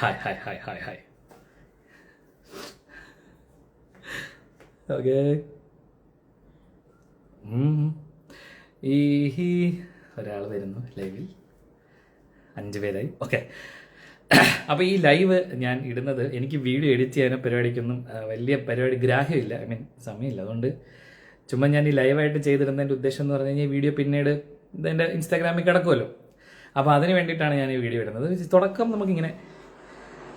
Hi hi hi hi hi okay ഈ ഒരാൾ വരുന്നു ലൈവിൽ. അഞ്ച് പേരായി. ഓക്കെ അപ്പോൾ ഈ ലൈവ് ഞാൻ ഇടുന്നത് എനിക്ക് വീഡിയോ എഡിറ്റ് ചെയ്യാനോ പരിപാടിക്കൊന്നും വലിയ പരിപാടി ഗ്രാഹ്യമില്ല. ഐ മീൻ സമയമില്ല. അതുകൊണ്ട് ചുമ്മാ ഞാൻ ഈ ലൈവായിട്ട് ചെയ്തിരുന്നതിന്റെ ഉദ്ദേശം എന്ന് പറഞ്ഞു കഴിഞ്ഞാൽ വീഡിയോ പിന്നീട് ഇതെന്റെ ഇൻസ്റ്റാഗ്രാമിൽ കിടക്കുമല്ലോ. അപ്പോൾ അതിന് വേണ്ടിയിട്ടാണ് ഞാൻ ഈ വീഡിയോ ഇടുന്നത്. തുടക്കം നമുക്കിങ്ങനെ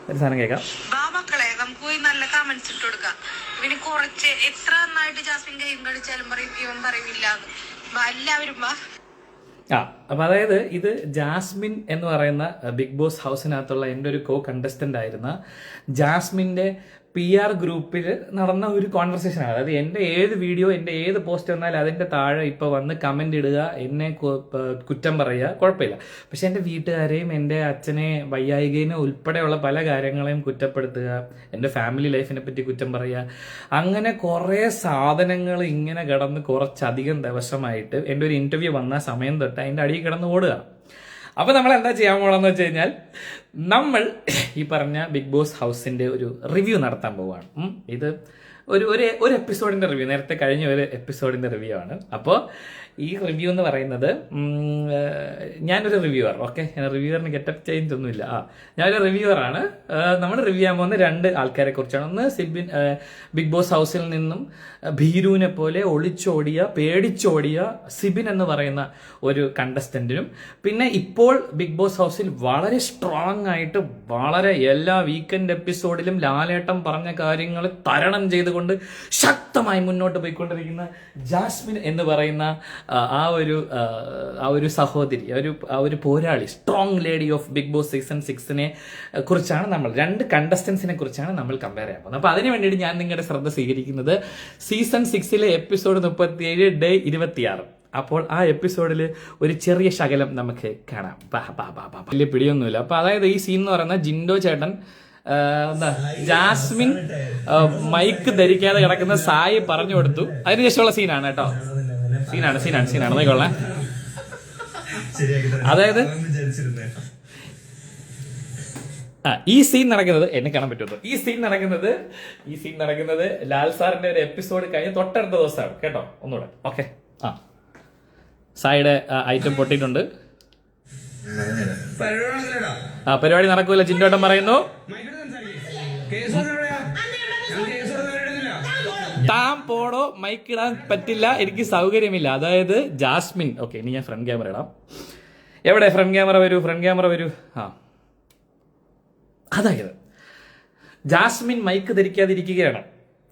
ഒരു സാധനം കേൾക്കാം. മക്കളെ നമുക്ക് പോയി നല്ല കമന്റ്സ് ഇട്ട് കൊടുക്കാം. ഇവന് കുറച്ച് എത്ര നന്നായിട്ട് ജാസ്മിൻ ഗെയിം കളിച്ചാലും പറയും ഇവൻ പറയില്ല എല്ലാവരും വാ. ആ അപ്പം അതായത് ഇത് ജാസ്മിൻ എന്ന് പറയുന്ന ബിഗ് ബോസ് ഹൗസിനകത്തുള്ള എന്റെ ഒരു കോ കണ്ടസ്റ്റന്റ് ആയിരുന്ന ജാസ്മിന്റെ പി ആർ ഗ്രൂപ്പിൽ നടന്ന ഒരു കോൺവെർസേഷൻ ആണ്. അതായത് എന്റെ ഏത് വീഡിയോ എന്റെ ഏത് പോസ്റ്റ് വന്നാലും അതിന്റെ താഴെ ഇപ്പോൾ വന്ന് കമന്റ് ഇടുക എന്നെ കുറ്റം പറയുക കുഴപ്പമില്ല. പക്ഷെ എന്റെ വീട്ടുകാരെയും എന്റെ അച്ഛനെ വയ്യായികേനെ ഉൾപ്പെടെയുള്ള പല കാര്യങ്ങളെയും കുറ്റപ്പെടുത്തുക എന്റെ ഫാമിലി ലൈഫിനെ പറ്റി കുറ്റം പറയുക അങ്ങനെ കുറേ സാധനങ്ങൾ ഇങ്ങനെ കിടന്ന് കുറച്ചധികം ദിവസമായിട്ട് എന്റെ ഒരു ഇന്റർവ്യൂ വന്ന സമയം തൊട്ട് അതിന്റെ അടിയിൽ കിടന്ന് ഓടുക. അപ്പോൾ നമ്മൾ എന്താ ചെയ്യാൻ പോകണമെന്ന് വെച്ച് കഴിഞ്ഞാൽ നമ്മൾ ഈ പറഞ്ഞ ബിഗ് ബോസ് ഹൗസിന്റെ ഒരു റിവ്യൂ നടത്താൻ പോവുകയാണ് ഇത് ഒരു ഒരു എപ്പിസോഡിന്റെ റിവ്യൂ നേരത്തെ കഴിഞ്ഞ ഒരു എപ്പിസോഡിന്റെ റിവ്യൂ ആണ്. അപ്പോൾ ഈ റിവ്യൂ എന്ന് പറയുന്നത് ഞാനൊരു റിവ്യൂവർ ഓക്കെ ഞാൻ റിവ്യൂവറിന് ഗെറ്റപ്പ് ചേഞ്ച് ഒന്നുമില്ല. ആ ഞാനൊരു റിവ്യൂവറാണ് നമ്മൾ റിവ്യൂ ചെയ്യാൻ പോകുന്ന രണ്ട് ആൾക്കാരെ കുറിച്ചാണ്. ഒന്ന് സിബിൻ ബിഗ് ബോസ് ഹൗസിൽ നിന്നും ഭീരുവിനെ പോലെ ഒളിച്ചോടിയ പേടിച്ചോടിയ സിബിൻ എന്ന് പറയുന്ന ഒരു കണ്ടസ്റ്റന്റിനും പിന്നെ ഇപ്പോൾ ബിഗ് ബോസ് ഹൗസിൽ വളരെ സ്ട്രോങ് ആയിട്ട് വളരെ എല്ലാ വീക്കെൻഡ് എപ്പിസോഡിലും ലാലേട്ടം പറഞ്ഞ കാര്യങ്ങൾ തരണം ചെയ്തുകൊണ്ട് ശക്തമായി മുന്നോട്ട് പോയിക്കൊണ്ടിരിക്കുന്ന ജാസ്മിൻ എന്ന് പറയുന്ന ആ, ഒരു ആ, ഒരു സഹോദരി ഒരു ആ ഒരു പോരാളി strong lady of Bigg Boss season സിക്സിനെ കുറിച്ചാണ് നമ്മൾ രണ്ട് കണ്ടസ്റ്റൻസിനെ കുറിച്ചാണ് നമ്മൾ കമ്പയർ ചെയ്യാൻ പോകുന്നത്. അപ്പോൾ അതിന് വേണ്ടിയിട്ട് ഞാൻ നിങ്ങളുടെ ശ്രദ്ധ സ്വീകരിക്കുന്നത് സീസൺ സിക്സിലെ എപ്പിസോഡ് മുപ്പത്തിയേഴ് ഡേ ഇരുപത്തിയാറ്. അപ്പോൾ ആ എപ്പിസോഡിൽ ഒരു ചെറിയ ശകലം നമുക്ക് കാണാം. ബാ, ബാ, ബാ, ബാ, ബാ. വലിയ പിടിയൊന്നുമില്ല. അപ്പോൾ അതായത് ഈ സീൻ എന്ന് പറയുന്നത് ജിൻഡോ ചേട്ടൻ ജാസ്മിൻ മൈക്ക് ധരിക്കാതെ കിടക്കുന്ന സായി പറഞ്ഞു കൊടുത്തു. അതിനുശേഷമുള്ള സീനാണ് കേട്ടോ. സീനാണ് സീനാണ് സീനാണ്. നോക്കിക്കൊള്ളേ അതായത് ആ ഈ സീൻ നടക്കുന്നത് എന്നെ കാണാൻ പറ്റുമോ? ഈ സീൻ നടക്കുന്നത് ഈ സീൻ നടക്കുന്നത് ലാൽ സാറിന്റെ ഒരു എപ്പിസോഡ് കഴിഞ്ഞ് തൊട്ടടുത്ത ദിവസമാണ്. കേട്ടോ? ഒന്നുകൂടെ. ഓക്കെ. ആ. സായിയുടെ ഐറ്റം പൊട്ടിയിട്ടുണ്ട്. ആ പരിപാടി നടക്കൂല. ചിന്തോട്ടം പറയുന്നു. താൻ പോടോ മൈക്ക് ഇടാൻ പറ്റില്ല എനിക്ക് സൗകര്യമില്ല. അതായത് ജാസ്മിൻ. ഓക്കെ ഇനി ഞാൻ ഫ്രണ്ട് ക്യാമറ ഇടാം. എവിടെ ഫ്രണ്ട് ക്യാമറ വരൂ? ഫ്രണ്ട് ക്യാമറ വരൂ. ആ. അതായത് ജാസ്മിൻ മൈക്ക് ധരിക്കാതിരിക്കുകയാണ്.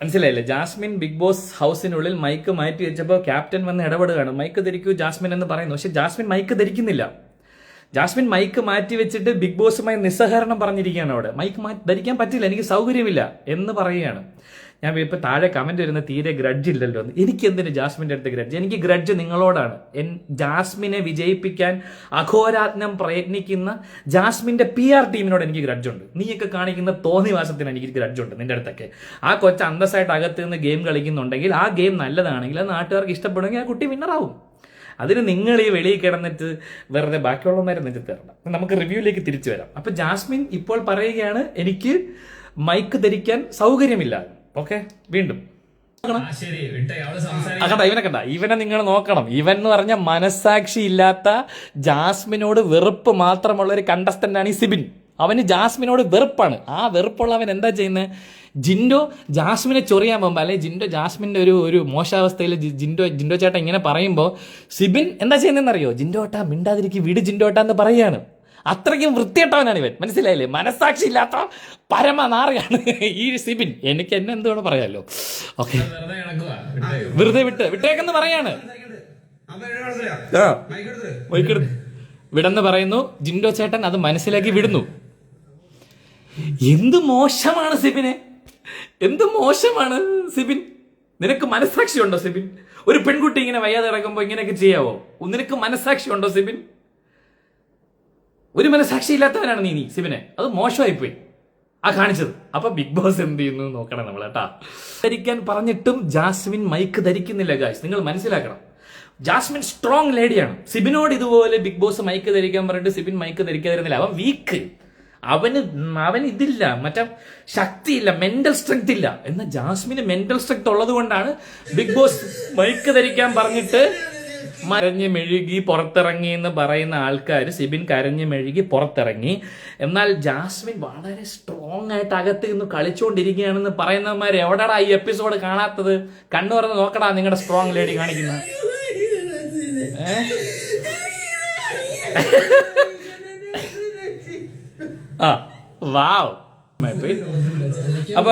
മനസ്സിലായില്ലേ? ജാസ്മിൻ ബിഗ് ബോസ് ഹൗസിനുള്ളിൽ മൈക്ക് മാറ്റി വെച്ചപ്പോൾ ക്യാപ്റ്റൻ വന്ന് ഇടപെടുകയാണ്. മൈക്ക് ധരിക്കൂ ജാസ്മിൻ എന്ന് പറയുന്നു. പക്ഷെ ജാസ്മിൻ മൈക്ക് ധരിക്കുന്നില്ല. ജാസ്മിൻ മൈക്ക് മാറ്റി വെച്ചിട്ട് ബിഗ് ബോസുമായി നിസ്സഹകരണം പറഞ്ഞിരിക്കുകയാണ് അവിടെ. മൈക്ക് മാറ്റി ധരിക്കാൻ പറ്റില്ല എനിക്ക് സൗകര്യമില്ല എന്ന് പറയുകയാണ്. ഞാൻ ഇപ്പോൾ താഴെ കമന്റ് വരുന്ന തീരെ ഗ്രഡ്ജ് ഇല്ലല്ലോ. എന്ന് എനിക്ക് എന്തിന് ജാസ്മിന്റെ അടുത്ത് ഗ്രഡ്ജ് എനിക്ക് ഗ്രഡ്ജ് നിങ്ങളോടാണ്. എൻ ജാസ്മിനെ വിജയിപ്പിക്കാൻ അഘോരാത്നം പ്രയത്നിക്കുന്ന ജാസ്മിന്റെ പി ആർ ടീമിനോട് എനിക്ക് ഗ്രഡ്ജ് ഉണ്ട്. നീയൊക്കെ കാണിക്കുന്ന തോന്നിവാസത്തിന് എനിക്ക് ഗ്രഡ്ജ് ഉണ്ട് നിന്റെ അടുത്തൊക്കെ. ആ കൊച്ച അന്തസ്സായിട്ട് അകത്ത് നിന്ന് ഗെയിം കളിക്കുന്നുണ്ടെങ്കിൽ ആ ഗെയിം നല്ലതാണെങ്കിൽ അത് നാട്ടുകാർക്ക് ഇഷ്ടപ്പെടുമെങ്കിൽ ആ കുട്ടി വിന്നറാവും അതിന് നിങ്ങൾ ഈ വെളിയിൽ കിടന്നിട്ട് വെറുതെ ബാക്കിയുള്ളവന്മാരെ നെഞ്ചു തരണം. നമുക്ക് റിവ്യൂയിലേക്ക് തിരിച്ചു വരാം. അപ്പൊ ജാസ്മിൻ ഇപ്പോൾ പറയുകയാണ് എനിക്ക് മൈക്ക് ധരിക്കാൻ സൗകര്യമില്ല. ഓക്കെ വീണ്ടും. ആ കണ്ട ഇവനെ കണ്ട. ഇവനെ നിങ്ങൾ നോക്കണം. ഇവൻ എന്ന് പറഞ്ഞ മനസാക്ഷി ഇല്ലാത്ത ജാസ്മിനോട് വെറുപ്പ് മാത്രമുള്ള ഒരു കണ്ടസ്റ്റന്റ് ആണ് ഈ സിബിൻ. അവന് ജാസ്മിനോട് വെറുപ്പാണ്. ആ വെറുപ്പുള്ള അവൻ എന്താ ചെയ്യുന്നത് ജിൻഡോ ജാസ്മിനെ ചൊറിയാൻ പോകുമ്പോൾ അല്ലെ ജിൻഡോ ജാസ്മിന്റെ ഒരു ഒരു മോശാവസ്ഥയിൽ ജിൻഡോ ജിൻഡോ ചേട്ടൻ ഇങ്ങനെ പറയുമ്പോൾ സിബിൻ എന്താ ചെയ്യുന്നതെന്നറിയോ ജിൻഡോട്ട മിണ്ടാതിരിക്കും വീട് ജിൻഡോട്ട എന്ന് പറയുകയാണ് അത്രയ്ക്കും വൃത്തിയിട്ടവനാണ് ഇവൻ. മനസ്സിലായില്ലേ? മനസ്സാക്ഷി ഇല്ലാത്ത പരമ നാറിയാണ് ഈ സിബിൻ. എനിക്ക് എന്നെ എന്തുകൊണ്ട് പറയാമല്ലോ ഓക്കെ. വെറുതെ വിട്ട്. വിട്ടേക്കെന്ന് പറയാണ്. വിടന്ന് പറയുന്നു ജിൻഡോ ചേട്ടൻ അത് മനസ്സിലാക്കി വിടുന്നു. എന്ത് മോശമാണ് സിബിനെ? എന്ത് മോശമാണ് സിബിൻ? നിനക്ക് മനസാക്ഷി ഉണ്ടോ സിബിൻ? ഒരു പെൺകുട്ടി ഇങ്ങനെ വയ്യാതെ ഇറങ്ങുമ്പോ ഇങ്ങനെയൊക്കെ ചെയ്യാവോ? നിനക്ക് മനസാക്ഷി ഉണ്ടോ സിബിൻ? ഒരു മനസാക്ഷി ഇല്ലാത്തവനാണ് നീ നീ സിബിനെ. അത് മോശമായി പോയി. ആ കാണിച്ചത്. അപ്പൊ ബിഗ് ബോസ് എന്ത് ചെയ്യുന്നു നോക്കണം നമ്മൾ കേട്ടാ. ധരിക്കാൻ പറഞ്ഞിട്ടും ജാസ്മിൻ മൈക്ക് ധരിക്കുന്നില്ല ഗായ്സ് നിങ്ങൾ മനസ്സിലാക്കണം. ജാസ്മിൻ സ്ട്രോങ് ലേഡിയാണ് സിബിനോട് ഇതുപോലെ ബിഗ് ബോസ് മൈക്ക് ധരിക്കാൻ പറഞ്ഞിട്ട് സിബിൻ മൈക്ക് ധരിക്കാതിരുന്നില്ല. അവൻ വീക്ക് അവന് അവൻ ഇതില്ല. മറ്റേ ശക്തിയില്ല മെന്റൽ സ്ട്രെങ്ത് ഇല്ല. എന്നാൽ ജാസ്മിന് മെന്റൽ സ്ട്രെങ്ത് ഉള്ളത് കൊണ്ടാണ് ബിഗ് ബോസ് മൈക്ക് ധരിക്കാൻ പറഞ്ഞിട്ട് കരഞ്ഞ് മെഴുകി പുറത്തിറങ്ങി എന്ന് പറയുന്ന ആൾക്കാർ സിബിൻ കരഞ്ഞ് മെഴുകി പുറത്തിറങ്ങി. എന്നാൽ ജാസ്മിൻ വളരെ സ്ട്രോങ് ആയിട്ട് അകത്ത് നിന്ന് കളിച്ചുകൊണ്ടിരിക്കുകയാണെന്ന് പറയുന്നവന്മാർ എവിടെടാ ഈ എപ്പിസോഡ് കാണാത്തത്? കണ്ണു പറഞ്ഞ് നോക്കടാ നിങ്ങളുടെ സ്ട്രോങ് ലേഡി കാണിക്കുന്ന. ആ വാവ്. അപ്പൊ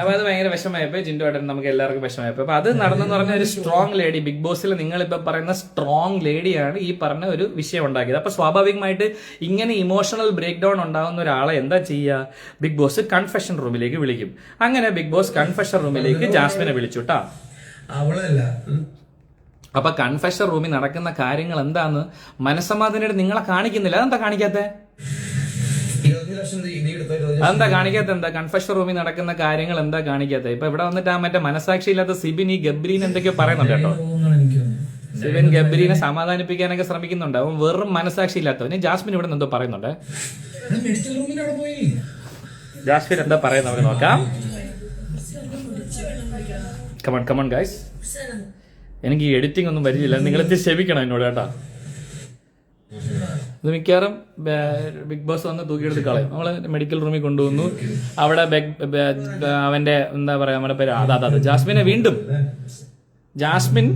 അപ്പൊ അത് ഭയങ്കര വിഷമമായിപ്പോയി. ജിൻഡു ഏട്ടൻ നമുക്ക് എല്ലാവർക്കും വിഷമമായിപ്പോയി. അപ്പൊ അത് നടന്നെന്ന് പറഞ്ഞ ഒരു സ്ട്രോങ് ലേഡി ബിഗ് ബോസിൽ നിങ്ങൾ ഇപ്പൊ പറയുന്ന സ്ട്രോങ് ലേഡിയാണ് ഈ പറഞ്ഞ ഒരു വിഷയം ഉണ്ടാക്കിയത്. അപ്പൊ സ്വാഭാവികമായിട്ട് ഇങ്ങനെ ഇമോഷണൽ ബ്രേക്ക് ഡൗൺ ഉണ്ടാകുന്ന ഒരാളെ എന്താ ചെയ്യുക ബിഗ് ബോസ് കൺഫെഷൻ റൂമിലേക്ക് വിളിക്കും. അങ്ങനെ ബിഗ് ബോസ് കൺഫെഷൻ റൂമിലേക്ക് ജാസ്മിനെ വിളിച്ചു കേട്ടാ അവളല്ല. അപ്പൊ കൺഫെഷൻ റൂമിൽ നടക്കുന്ന കാര്യങ്ങൾ എന്താന്ന് മനസ്സമാധാനമായിട്ട് നിങ്ങളെ കാണിക്കുന്നില്ല. അതെന്താ കാണിക്കാത്തേ ഇരുപത്തഞ്ച് ലക്ഷം നീ നീ എടുത്തോ, ഇരുപത്തഞ്ച് ലക്ഷം. അതെന്താ കാണിക്കാത്ത? എന്താ കൺഫെഷൻ റൂമിൽ നടക്കുന്ന കാര്യങ്ങൾ എന്താ കാണിക്കാത്ത? ഇപ്പൊ ഇവിടെ വന്നിട്ട് ആ മറ്റേ മനസാക്ഷി ഇല്ലാത്ത സിബിൻ ഈ ഗബ്രീൻ എന്തൊക്കെയോ പറയുന്നുണ്ട് കേട്ടോ. സിബിൻ ഗബ്രീനെ സമാധാനിപ്പിക്കാനൊക്കെ ശ്രമിക്കുന്നുണ്ട്. അവൻ വെറും മനസാക്ഷി ഇല്ലാത്തവന് ജാസ്മിൻ ഇവിടെ എന്തോ പറയുന്നുണ്ട്. ജാസ്മിൻ എന്താ പറയുന്നത്? നമുക്ക് നോക്കാം. Come on come on guys എനിക്ക് എഡിറ്റിംഗ് ഒന്നും വരില്ല. നിങ്ങൾ ക്ഷമിക്കണം എന്നോട് കേട്ടാ. ഇത് മിക്കവാറും ബിഗ് ബോസ് വന്ന് തൂക്കിയെടുത്ത് കളയും. നമ്മൾ മെഡിക്കൽ റൂമിൽ കൊണ്ടുവന്നു. അവിടെ അവന്റെ എന്താ പറയാ നമ്മുടെ പേര് അതാ അതാ ജാസ്മിനെ വീണ്ടും. ജാസ്മിൻ.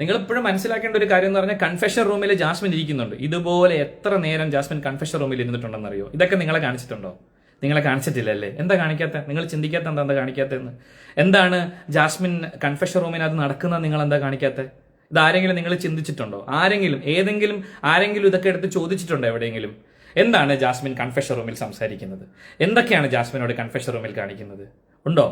നിങ്ങൾ എപ്പോഴും മനസ്സിലാക്കേണ്ട ഒരു കാര്യം എന്ന് പറഞ്ഞാൽ കൺഫെഷൻ റൂമിൽ ജാസ്മിൻ ഇരിക്കുന്നുണ്ട്. ഇതുപോലെ എത്ര നേരം ജാസ്മിൻ കൺഫെഷൻ റൂമിൽ ഇരുന്നിട്ടുണ്ടെന്ന് അറിയോ ഇതൊക്കെ നിങ്ങളെ കാണിച്ചിട്ടുണ്ടോ? നിങ്ങളെ കാണിച്ചിട്ടില്ലല്ലേ? എന്താ കാണിക്കാത്ത? നിങ്ങൾ ചിന്തിക്കാത്ത എന്താ എന്താ കാണിക്കാത്തതെന്ന്? എന്താണ് ജാസ്മിൻ കൺഫെഷൻ റൂമിനകത്ത് നടക്കുന്നത്? നിങ്ങൾ എന്താ കാണിക്കാത്തത് ഇത് ആരെങ്കിലും നിങ്ങൾ ചിന്തിച്ചിട്ടുണ്ടോ? ആരെങ്കിലും ഏതെങ്കിലും ആരെങ്കിലും ഇതൊക്കെ എടുത്ത് ചോദിച്ചിട്ടുണ്ടോ എവിടെയെങ്കിലും? എന്താണ് ജാസ്മിൻ കൺഫെഷൻ റൂമിൽ സംസാരിക്കുന്നത്? എന്തൊക്കെയാണ് ജാസ്മിനോട് കൺഫെഷൻ റൂമിൽ കാണിക്കുന്നത്? ഉണ്ടോ?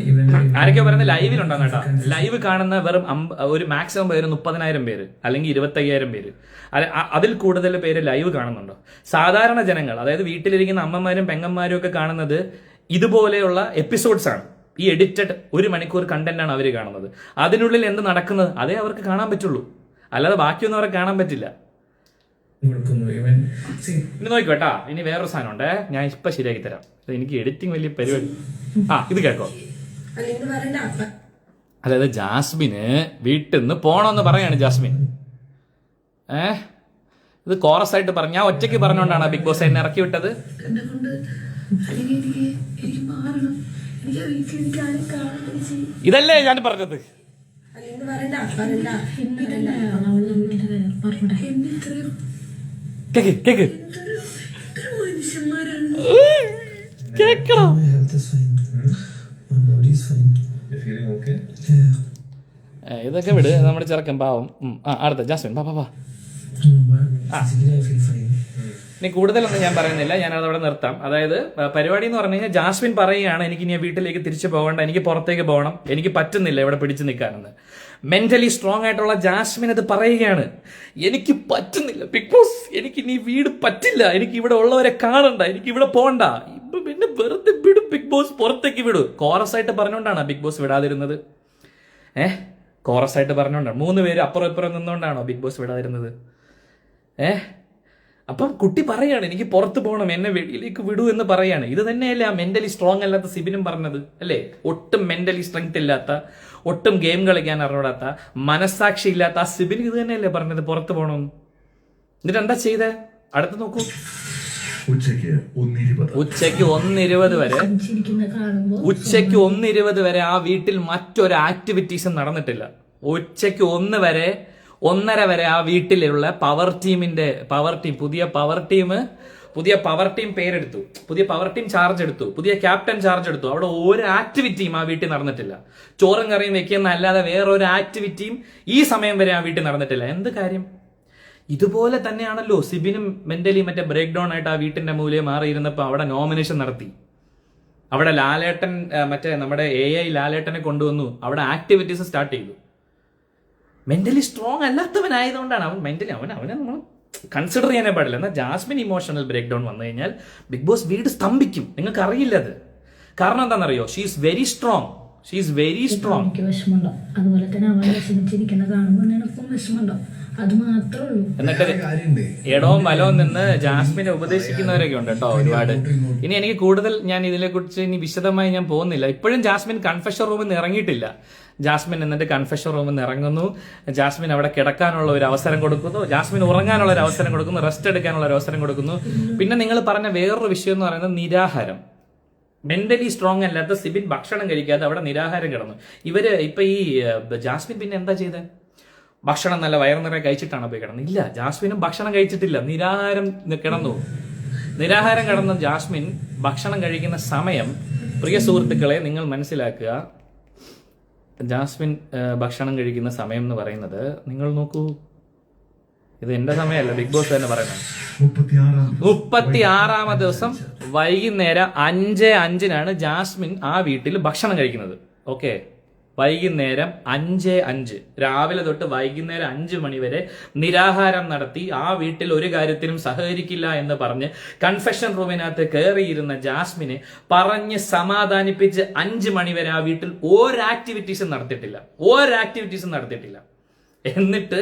ആരൊക്കെയോ ആരൊക്കെ പറയുന്നത് ലൈവിലുണ്ടാകും കേട്ടോ. ലൈവ് കാണുന്ന വെറും ഒരു മാക്സിമം പേര് മുപ്പതിനായിരം പേര് അല്ലെങ്കിൽ ഇരുപത്തയ്യായിരം പേര്. അതിൽ കൂടുതൽ പേര് ലൈവ് കാണുന്നുണ്ടോ? സാധാരണ ജനങ്ങൾ അതായത് വീട്ടിലിരിക്കുന്ന അമ്മമാരും പെങ്ങന്മാരും ഒക്കെ കാണുന്നത് ഇതുപോലെയുള്ള എപ്പിസോഡ്സ് ആണ്. ഈ എഡിറ്റഡ് ഒരു മണിക്കൂർ കണ്ടന്റ് ആണ് അവർ കാണുന്നത്. അതിനുള്ളിൽ എന്ത് നടക്കുന്നത്? അതേ അവർക്ക് കാണാൻ പറ്റുള്ളൂ. അല്ലാതെ ബാക്കിയൊന്നും അവർക്ക് കാണാൻ പറ്റില്ല. ഇനി നോക്കിക്കോട്ടാ ഇനി വേറൊരു സാധനം ഉണ്ടേ ഞാൻ ഇപ്പൊ ശരിയാക്കി തരാം. എനിക്ക് എഡിറ്റിംഗ് വലിയ പരിപാടി ആ ഇത് കേൾക്കോ അതായത് ജാസ്മിന് വീട്ടിൽ നിന്ന് പോണമെന്ന് പറയാണ് ജാസ്മിൻ. ഏ? ഇത് കോറസ് ആയിട്ട് പറഞ്ഞു. ഞാൻ ഒറ്റയ്ക്ക് പറഞ്ഞുകൊണ്ടാണ് ബിഗ് ബോസ് എന്നെ ഇറക്കി വിട്ടത്. ആ ഇതല്ലേ ഞാൻ പറഞ്ഞത്? Cake cake. ഇതൊക്കെ വിട്. നമ്മുടെ ചെറുക്കൻ പാവം. ആ അടുത്ത. ജാസ്മിൻ പാ പാ പാ ഇനി കൂടുതലൊന്നും ഞാൻ പറയുന്നില്ല. ഞാൻ അതവിടെ നിർത്താം. അതായത് പരിപാടി എന്ന് പറഞ്ഞു കഴിഞ്ഞാൽ ജാസ്മിൻ പറയുകയാണ് എനിക്ക് ഇനി വീട്ടിലേക്ക് തിരിച്ചു പോകേണ്ട. എനിക്ക് പുറത്തേക്ക് പോകണം. എനിക്ക് പറ്റുന്നില്ല ഇവിടെ പിടിച്ചു നിൽക്കാനെന്ന്. മെന്റലി സ്ട്രോങ് ആയിട്ടുള്ള ജാസ്മിൻ അത് പറയുകയാണ് എനിക്ക് പറ്റുന്നില്ല. ബിഗ് ബോസ് എനിക്ക് ഇനി വീട് പറ്റില്ല. എനിക്ക് ഇവിടെ ഉള്ളവരെ കാണണ്ട. എനിക്ക് ഇവിടെ പോകണ്ട. ഇപ്പൊ പിന്നെ വെറുതെ വിടും ബിഗ് ബോസ് പുറത്തേക്ക് വിടും. കോറസ് ആയിട്ട് പറഞ്ഞുകൊണ്ടാണ് ബിഗ് ബോസ് വിടാതിരുന്നത്? ഏഹ് കോറസ് ആയിട്ട് പറഞ്ഞുകൊണ്ടാണ്? മൂന്ന് പേര് അപ്പുറം ഇപ്പുറം നിന്നുകൊണ്ടാണോ ബിഗ് ബോസ് വിടാതിരുന്നത്? ഏ? അപ്പം കുട്ടി പറയാണ് എനിക്ക് പുറത്ത് പോകണം എന്നെ വെളിയിലേക്ക് വിടൂ എന്ന് പറയാണ്. ഇത് തന്നെയല്ലേ ആ മെന്റലി സ്ട്രോങ് അല്ലാത്ത സിബിനും പറഞ്ഞത് അല്ലേ? ഒട്ടും മെന്റലി സ്ട്രെങ്ത് ഇല്ലാത്ത ഒട്ടും ഗെയിം കളിക്കാൻ അറിയാത്ത മനസ്സാക്ഷി ഇല്ലാത്ത ആ സിബിൻ ഇത് തന്നെയല്ലേ പറഞ്ഞത് പുറത്ത് പോകണം എന്നിട്ട് എന്താ ചെയ്തേ? അടുത്ത് നോക്കൂ. ഉച്ചയ്ക്ക് ഉച്ചയ്ക്ക് ഒന്നിരുപത് വരെ ഉച്ചയ്ക്ക് ഒന്നിരുപത് വരെ ആ വീട്ടിൽ മറ്റൊരു ആക്ടിവിറ്റീസും നടന്നിട്ടില്ല. ഉച്ചയ്ക്ക് ഒന്ന് വരെ ഒന്നര വരെ ആ വീട്ടിലുള്ള പവർ ടീമിന്റെ പവർ ടീം പുതിയ പവർ ടീം പുതിയ പവർ ടീം പേരെടുത്തു. പുതിയ പവർ ടീം ചാർജ് എടുത്തു. പുതിയ ക്യാപ്റ്റൻ ചാർജ് എടുത്തു. അവിടെ ഒരു ആക്ടിവിറ്റിയും ആ വീട്ടിൽ നടന്നിട്ടില്ല. ചോറും കറിയും വെക്കുന്ന അല്ലാതെ വേറൊരു ആക്ടിവിറ്റിയും ഈ സമയം വരെ ആ വീട്ടിൽ നടന്നിട്ടില്ല. എന്ത് കാര്യം? ഇതുപോലെ തന്നെയാണല്ലോ സിബിനും മെന്റലി മറ്റേ ബ്രേക്ക് ഡൗൺ ആയിട്ട് ആ വീട്ടിന്റെ മൂലയെ മാറിയിരുന്നപ്പോൾ അവിടെ നോമിനേഷൻ നടത്തി. അവിടെ ലാലേട്ടൻ മറ്റേ നമ്മുടെ എ ഐ ലാലേട്ടനെ കൊണ്ടുവന്നു. അവിടെ ആക്ടിവിറ്റീസ് സ്റ്റാർട്ട് ചെയ്തു. മെന്റലി സ്ട്രോങ് അല്ലാത്തവനായതുകൊണ്ടാണ് അവൻ മെന്റലി അവൻ അവനെ നമ്മൾ കൺസിഡർ ചെയ്യാനേ പാടില്ല. എന്നാൽ ജാസ്മിൻ ഇമോഷണൽ ബ്രേക്ക് ഡൗൺ വന്നു കഴിഞ്ഞാൽ ബിഗ് ബോസ് വീട് സ്തംഭിക്കും. നിങ്ങൾക്ക് അറിയില്ല അത്. കാരണം എന്താണെന്നറിയോ? She is very strong she is very strong അതുപോലെ തന്നെ അവളെ വിഷമിച്ചിരിക്കുന്ന കാണുമ്പോൾ നിനക്കും വിഷമമുണ്ടോ. എന്നിട്ട് ഇടവും മലോ നിന്ന് ജാസ്മിനെ ഉപദേശിക്കുന്നവരൊക്കെ ഉണ്ട് കേട്ടോ ഒരുപാട്. ഇനി എനിക്ക് കൂടുതൽ ഞാൻ ഇതിനെ കുറിച്ച് ഇനി വിശദമായി ഞാൻ പോകുന്നില്ല. ഇപ്പോഴും ജാസ്മിൻ കൺഫെഷൻ റൂമിൽ നിന്ന് ഇറങ്ങിയിട്ടില്ല. ജാസ്മിൻ എന്നിട്ട് കൺഫെഷൻ റൂമിൽ നിന്ന് ഇറങ്ങുന്നു. ജാസ്മിൻ അവിടെ കിടക്കാനുള്ള ഒരു അവസരം കൊടുക്കുന്നു. ജാസ്മിൻ ഉറങ്ങാനുള്ള ഒരു അവസരം കൊടുക്കുന്നു. റെസ്റ്റ് എടുക്കാനുള്ള ഒരു അവസരം കൊടുക്കുന്നു. പിന്നെ നിങ്ങൾ പറഞ്ഞ വേറൊരു വിഷയം എന്ന് പറയുന്നത് നിരാഹാരം. മെന്റലി സ്ട്രോങ് അല്ലാത്ത സിബിൻ ഭക്ഷണം കഴിക്കാതെ അവിടെ നിരാഹാരം കിടന്നു. ഇവർ ഇപ്പൊ ഈ ജാസ്മിൻ പിന്നെ എന്താ ചെയ്തത് ഭക്ഷണം നല്ല വയറു നിറയെ കഴിച്ചിട്ടാണ് പോയി കിടന്നത്. ഇല്ല ജാസ്മിനും ഭക്ഷണം കഴിച്ചിട്ടില്ല. നിരാഹാരം കിടന്നു. നിരാഹാരം കിടന്ന ജാസ്മിൻ ഭക്ഷണം കഴിക്കുന്ന സമയം പ്രിയ സുഹൃത്തുക്കളെ നിങ്ങൾ മനസ്സിലാക്കുക. ജാസ്മിൻ ഭക്ഷണം കഴിക്കുന്ന സമയം എന്ന് പറയുന്നത് നിങ്ങൾ നോക്കൂ. ഇത് എന്റെ സമയമല്ല ബിഗ് ബോസ് തന്നെ പറയുന്നത്. മുപ്പത്തി ആറാമത് ദിവസം വൈകുന്നേരം അഞ്ച് അഞ്ചിനാണ് ജാസ്മിൻ ആ വീട്ടിൽ ഭക്ഷണം കഴിക്കുന്നത്. ഓക്കെ? വൈകുന്നേരം അഞ്ച് അഞ്ച്. രാവിലെ തൊട്ട് വൈകുന്നേരം അഞ്ച് മണി വരെ നിരാഹാരം നടത്തി ആ വീട്ടിൽ ഒരു കാര്യത്തിനും സഹകരിക്കില്ല എന്ന് പറഞ്ഞ് കൺഫെഷൻ റൂമിനകത്ത് കയറിയിരുന്ന ജാസ്മിനെ പറഞ്ഞ് സമാധാനിപ്പിച്ച് അഞ്ച് മണി വരെ ആ വീട്ടിൽ ഓരോ ആക്ടിവിറ്റീസും നടത്തിയിട്ടില്ല. ഓരോ ആക്ടിവിറ്റീസും നടത്തിയിട്ടില്ല. എന്നിട്ട്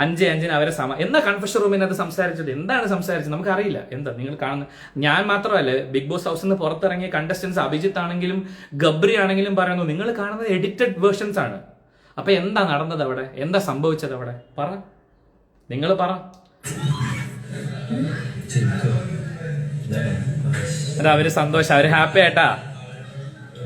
അഞ്ച് അഞ്ചിന് അവരെ സമ എന്താ കൺഫ്യൂഷൻ റൂമിനകത്ത് സംസാരിച്ചത്? എന്താണ് സംസാരിച്ചത്? നമുക്കറിയില്ല. എന്താ? നിങ്ങൾ കാണുന്ന ഞാൻ മാത്രമല്ല ബിഗ് ബോസ് ഹൗസിൽ നിന്ന് പുറത്തിറങ്ങിയ കണ്ടസ്റ്റൻസ് അഭിജിത്ത് ആണെങ്കിലും ഗബ്രി ആണെങ്കിലും പറയുന്നു നിങ്ങൾ കാണുന്നത് എഡിറ്റഡ് വേർഷൻസ് ആണ്. അപ്പൊ എന്താ നടന്നത് അവിടെ? എന്താ സംഭവിച്ചത് അവിടെ? പറ. നിങ്ങൾ പറ. അവർ സന്തോഷം. അവർ ഹാപ്പി ആയിട്ടാ.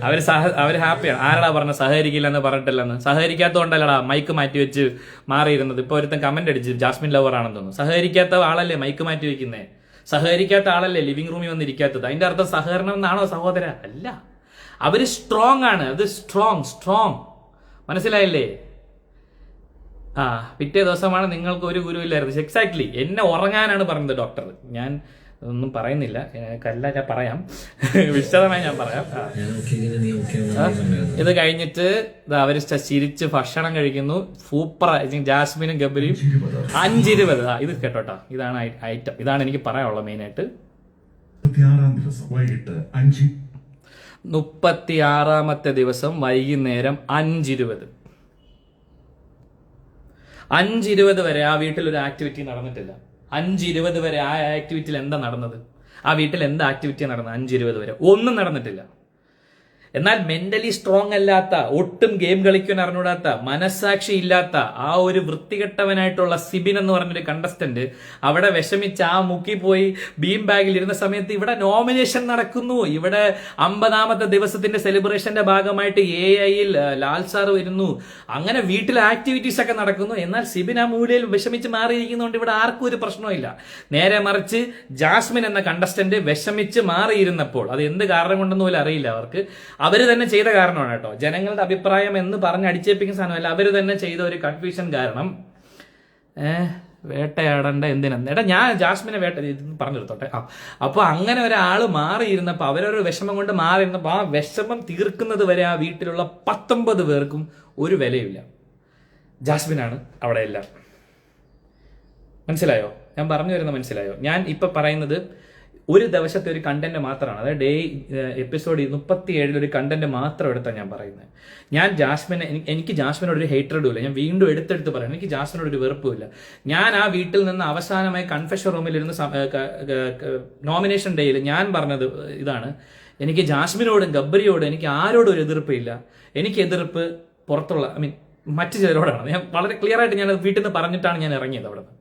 അവർ സഹ അവർ ഹാപ്പിയാണ്. ആരടാ പറഞ്ഞ സഹകരിക്കില്ലെന്ന് പറഞ്ഞിട്ടില്ലെന്ന്. സഹകരിക്കാത്തതുകൊണ്ടല്ലടാ മൈക്ക് മാറ്റി വെച്ച് മാറിയിരുന്നത്. ഇപ്പൊ ഒരുത്തൻ കമന്റ് അടിച്ച് ജാസ്മിൻ ലവർ ആണെന്ന് തോന്നുന്നു. സഹകരിക്കാത്ത ആളല്ലേ മൈക്ക് മാറ്റി വെക്കുന്നേ? സഹകരിക്കാത്ത ആളല്ലേ ലിവിംഗ് റൂമിൽ വന്നിരിക്കാത്തത്? അതിന്റെ അർത്ഥം സഹകരണം എന്നാണോ സഹോദര? അല്ല. അവർ സ്ട്രോങ് ആണ്. അത് സ്ട്രോങ് സ്ട്രോങ് മനസ്സിലായില്ലേ? ആ പിറ്റേ ദിവസമാണ് നിങ്ങൾക്ക് ഒരു ഗുരുവില്ലായിരുന്നു. എക്സാക്ട്ലി എന്നെ ഉറങ്ങാനാണ് പറഞ്ഞത് ഡോക്ടർ ഞാൻ ഒന്നും പറയുന്നില്ല. കല്ല ഞാൻ പറയാം. വിശദമായി ഞാൻ പറയാം. ഇത് കഴിഞ്ഞിട്ട് ച- ചിരിച്ച് ഭക്ഷണം കഴിക്കുന്നു. സൂപ്പർ ജാസ്മിനും ഗബരിയും അഞ്ചിരുപത്. ആ ഇത് കേട്ടോട്ടാ. ഇതാണ് ഐറ്റം. ഇതാണ് എനിക്ക് പറയാനുള്ളത് അഞ്ച്. മുപ്പത്തി ആറാമത്തെ ദിവസം വൈകുന്നേരം അഞ്ചിരുപത്. അഞ്ചിരുപത് വരെ ആ വീട്ടിൽ ഒരു ആക്ടിവിറ്റി നടന്നിട്ടില്ല. അഞ്ചിരുപത് വരെ ആ ആക്ടിവിറ്റിയിൽ എന്താ നടന്നത്? ആ വീട്ടിൽ എന്താ ആക്ടിവിറ്റി നടന്നത്? അഞ്ചിരുപത് വരെ. ഒന്നും നടന്നിട്ടില്ല. എന്നാൽ മെന്റലി സ്ട്രോങ് അല്ലാത്ത ഒട്ടും ഗെയിം കളിക്കാൻ അറിഞ്ഞൂടാത്ത മനസ്സാക്ഷി ഇല്ലാത്ത ആ ഒരു വൃത്തികെട്ടവനായിട്ടുള്ള സിബിൻ എന്ന് പറഞ്ഞൊരു കണ്ടസ്റ്റന്റ് അവിടെ വിഷമിച്ച് ആ മുക്കി പോയി ബീം ബാഗിൽ ഇരുന്ന സമയത്ത് ഇവിടെ നോമിനേഷൻ നടക്കുന്നു. ഇവിടെ അമ്പതാമത്തെ ദിവസത്തിന്റെ സെലിബ്രേഷന്റെ ഭാഗമായിട്ട് എ ഐയിൽ ലാൽ സാർ വരുന്നു. അങ്ങനെ വീട്ടിൽ ആക്ടിവിറ്റീസ് ഒക്കെ നടക്കുന്നു. എന്നാൽ സിബിൻ ആ മൂലയിൽ വിഷമിച്ച് മാറിയിരിക്കുന്നതുകൊണ്ട് ഇവിടെ ആർക്കും ഒരു പ്രശ്നമില്ല നേരെ മറിച്ച് ജാസ്മിൻ എന്ന കണ്ടസ്റ്റന്റ് വിഷമിച്ച് മാറിയിരുന്നപ്പോൾ അത് എന്ത് കാരണം കൊണ്ടെന്ന് അറിയില്ല അവർക്ക്. അവർ തന്നെ ചെയ്ത കാരണമാണ് കേട്ടോ. ജനങ്ങളുടെ അഭിപ്രായം എന്ന് പറഞ്ഞ് അടിച്ചേപ്പിക്കുന്ന സാധനമല്ല അവർ തന്നെ ചെയ്ത ഒരു കൺഫ്യൂഷൻ കാരണം. വേട്ടയാടണ്ട എന്തിനാ? എടാ ഞാൻ ജാസ്മിനെ വേട്ട പറഞ്ഞെടുത്തോട്ടെ. ആ അപ്പൊ അങ്ങനെ ഒരാൾ മാറിയിരുന്നപ്പോൾ അവരൊരു വിഷമം കൊണ്ട് മാറിയിരുന്നപ്പോൾ ആ വിഷമം തീർക്കുന്നത് വരെ ആ വീട്ടിലുള്ള പത്തൊമ്പത് പേർക്കും ഒരു വിലയില്ല ജാസ്മിനാണ് അവിടെ എല്ലാം. മനസ്സിലായോ? ഞാൻ പറഞ്ഞു വരുന്ന മനസ്സിലായോ? ഞാൻ ഇപ്പൊ പറയുന്നത് ഒരു ദിവസത്തെ ഒരു കണ്ടന്റ് മാത്രമാണ്. അതായത് ഡേ എപ്പിസോഡ് മുപ്പത്തി ഏഴിൽ ഒരു കണ്ടന്റ് മാത്രം എടുത്താണ് ഞാൻ പറയുന്നത്. ഞാൻ ജാസ്മിനെ എനിക്ക് ജാസ്മിനോട് ഒരു ഹേറ്ററും ഇല്ല. ഞാൻ വീണ്ടും എടുത്തെടുത്ത് പറയാം. എനിക്ക് ജാസ്മിനോട് ഒരു വെറുപ്പുമില്ല ഞാൻ ആ വീട്ടിൽ നിന്ന് അവസാനമായി കൺഫെഷൻ റൂമിൽ ഇരുന്ന് നോമിനേഷൻ ഡേയിൽ ഞാൻ പറഞ്ഞത് ഇതാണ്. എനിക്ക് ജാസ്മിനോടും ഗബ്ബരിയോടും എനിക്ക് ആരോടും ഒരു എതിർപ്പില്ല എനിക്ക് എതിർപ്പ് പുറത്തുള്ള ഐ മീൻ മറ്റു ചിലരോടാണ്. ഞാൻ വളരെ ക്ലിയർ ആയിട്ട് ഞാൻ വീട്ടിൽ നിന്ന് പറഞ്ഞിട്ടാണ് ഞാൻ ഇറങ്ങിയത് അവിടെ നിന്ന്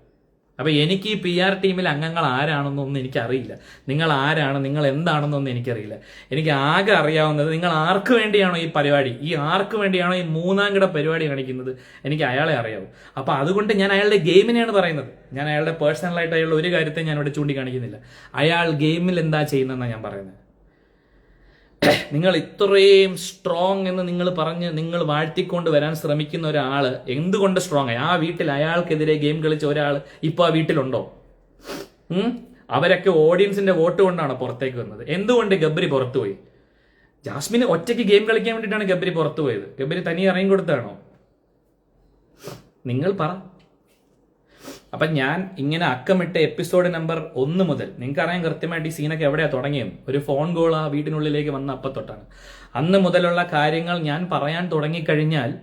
അപ്പൊ എനിക്ക് ഈ പി ആർ ടീമിൽ അംഗങ്ങൾ ആരാണെന്നൊന്നും എനിക്കറിയില്ല. നിങ്ങൾ ആരാണ്? നിങ്ങൾ എന്താണെന്നൊന്നും എനിക്കറിയില്ല. എനിക്ക് ആകെ അറിയാവുന്നത് നിങ്ങൾ ആർക്ക് വേണ്ടിയാണോ ഈ പരിപാടി? ഈ ആർക്ക് വേണ്ടിയാണോ ഈ മൂന്നാം കിട പരിപാടി കാണിക്കുന്നത്? എനിക്ക് അയാളെ അറിയാവൂ. അപ്പൊ അതുകൊണ്ട് ഞാൻ അയാളുടെ ഗെയിമിനെയാണ് പറയുന്നത്. ഞാൻ അയാളുടെ പേഴ്സണലായിട്ട് അയാളുടെ ഒരു കാര്യത്തെ ഞാൻ ഇവിടെ ചൂണ്ടിക്കാണിക്കുന്നില്ല. അയാൾ ഗെയിമിൽ എന്താ ചെയ്യുന്നതെന്നാണ് ഞാൻ പറയുന്നത്. നിങ്ങൾ ഇത്രയും സ്ട്രോങ് എന്ന് നിങ്ങൾ പറഞ്ഞ് നിങ്ങൾ വാഴ്ത്തിക്കൊണ്ട് വരാൻ ശ്രമിക്കുന്ന ഒരാൾ എന്തുകൊണ്ട് സ്ട്രോങ് ആ? വീട്ടിൽ അയാൾക്കെതിരെ ഗെയിം കളിച്ച ഒരാൾ ഇപ്പോൾ ആ വീട്ടിലുണ്ടോ? അവരൊക്കെ ഓഡിയൻസിന്റെ വോട്ട് കൊണ്ടാണ് പുറത്തേക്ക് വന്നത്? എന്തുകൊണ്ട് ഗബ്രി പുറത്തുപോയി ജാസ്മിന് ഒറ്റയ്ക്ക് ഗെയിം കളിക്കാൻ വേണ്ടിയിട്ടാണ് ഗബ്രി പുറത്തു പോയത്. ഗബ്രി തനിയെ ഇറങ്ങി കൊടുത്താണോ നിങ്ങൾ പറ. അപ്പൊ ഞാൻ ഇങ്ങനെ അക്കമിട്ട എപ്പിസോഡ് നമ്പർ ഒന്ന് മുതൽ നിങ്ങൾക്ക് അറിയാൻ കൃത്യമായിട്ട് ഈ സീനൊക്കെ എവിടെയാ തുടങ്ങിയത്? ഒരു ഫോൺ കോൾ ആ വീടിനുള്ളിലേക്ക് വന്ന അപ്പത്തൊട്ടാണ് അന്ന് മുതലുള്ള കാര്യങ്ങൾ ഞാൻ പറയാൻ തുടങ്ങിക്കഴിഞ്ഞാൽ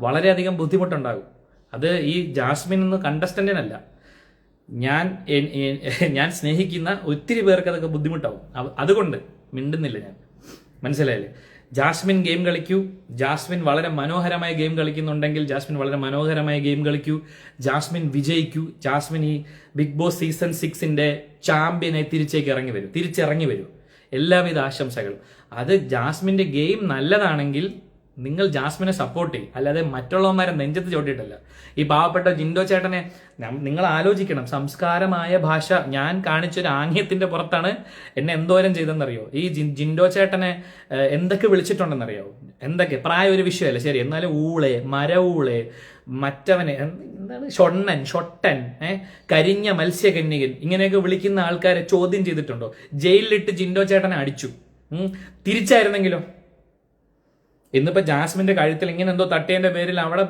വളരെയധികം ബുദ്ധിമുട്ടുണ്ടാകും. അത് ഈ ജാസ്മിൻ എന്ന കണ്ടസ്റ്റന്റിനല്ല ഞാൻ ഞാൻ സ്നേഹിക്കുന്ന ഒത്തിരി പേർക്ക് അതൊക്കെ ബുദ്ധിമുട്ടാവും. അതുകൊണ്ട് മിണ്ടുന്നില്ല ഞാൻ. മനസ്സിലായില്ലേ? ജാസ്മിൻ ഗെയിം കളിക്കൂ. ജാസ്മിൻ വളരെ മനോഹരമായ ഗെയിം കളിക്കുന്നുണ്ടെങ്കിൽ ജാസ്മിൻ വളരെ മനോഹരമായ ഗെയിം കളിക്കൂ. ജാസ്മിൻ വിജയിക്കൂ. ജാസ്മിൻ ഈ ബിഗ് ബോസ് സീസൺ സിക്സിന്റെ ചാമ്പ്യനായി തിരിച്ചേക്ക് ഇറങ്ങി വരും. തിരിച്ചിറങ്ങി വരും. എല്ലാവിധ ആശംസകളും. അത് ജാസ്മിന്റെ ഗെയിം നല്ലതാണെങ്കിൽ നിങ്ങൾ ജാസ്മിനെ സപ്പോർട്ട് ചെയ്യും. അല്ലാതെ മറ്റുള്ളവന്മാരെ നെഞ്ചത്ത് ചോട്ടിയിട്ടല്ല ഈ പാവപ്പെട്ട ജിൻഡോ ചേട്ടനെ നിങ്ങൾ ആലോചിക്കണം. സംസ്കാരമായ ഭാഷ ഞാൻ കാണിച്ചൊരു ആംഗ്യത്തിന്റെ പുറത്താണ് എന്നെ എന്തോരം ചെയ്തെന്നറിയോ ഈ ജിൻഡോ ചേട്ടനെ എന്തൊക്കെ വിളിച്ചിട്ടുണ്ടെന്നറിയോ എന്തൊക്കെ? പ്രായം ഒരു വിഷയമല്ല? ശരി എന്നാലും ഊളെ മരവൂളെ മറ്റവനെ എന്താണ്? ഷൊണ്ണൻ ഷൊട്ടൻ കരിഞ്ഞ മത്സ്യകന്യകൻ ഇങ്ങനെയൊക്കെ വിളിക്കുന്ന ആൾക്കാരെ ചോദ്യം ചെയ്തിട്ടുണ്ടോ? ജയിലിലിട്ട് ജിൻഡോ ചേട്ടനെ അടിച്ചു. തിരിച്ചായിരുന്നെങ്കിലോ? ഇന്നിപ്പോ ജാസ്മിന്റെ കഴുത്തിൽ ഇങ്ങനെ എന്തോ തട്ടേന്റെ പേരിൽ അവിടെ